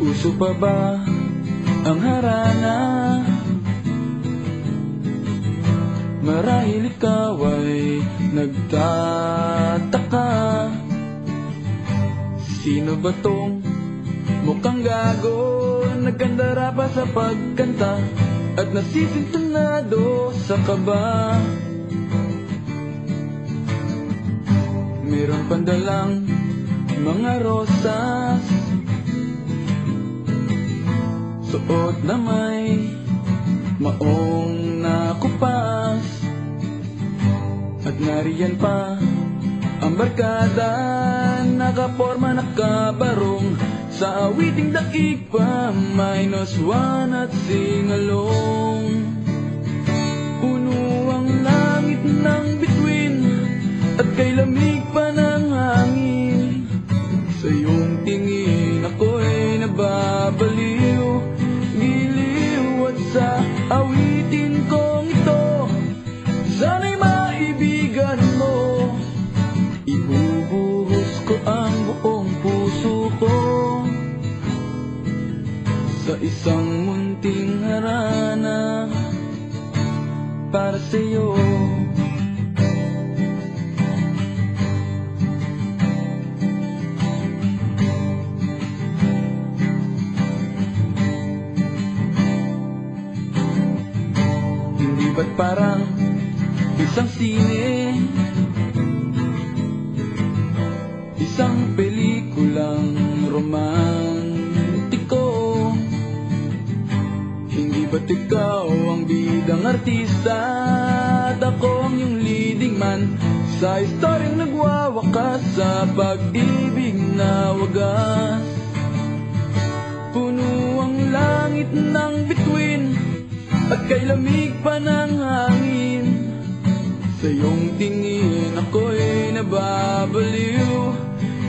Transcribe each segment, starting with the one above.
Puso pa ba ang harana? Marahil ikaw ay nagtataka Sino ba tong mukhang gago Nagkandara pa sa pagkanta At nasisintunado sa kaba Meron pandalang mga rosas Suot na may maong nakupas. At nariyan pa ang barkada Nakaporma nakabarong. Sa awiting daig pa Minus one at singalong Sa isang munting harana Para sa'yo. Hindi ba't parang isang sine? Isang pelikulang romantiko ba't ikaw ang bidang artista? At ako ang iyong leading man. Sa istoryang nagwawakas Sa pag-ibig na wagas. Puno ang langit ng bituin At kay lamig pa ng hangin. Sa iyong tingin ako'y nababaliw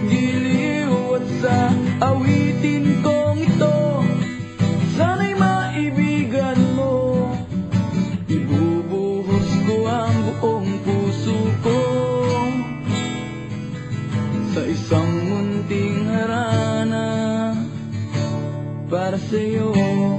Giliw at sa awitin kong Para sa'yo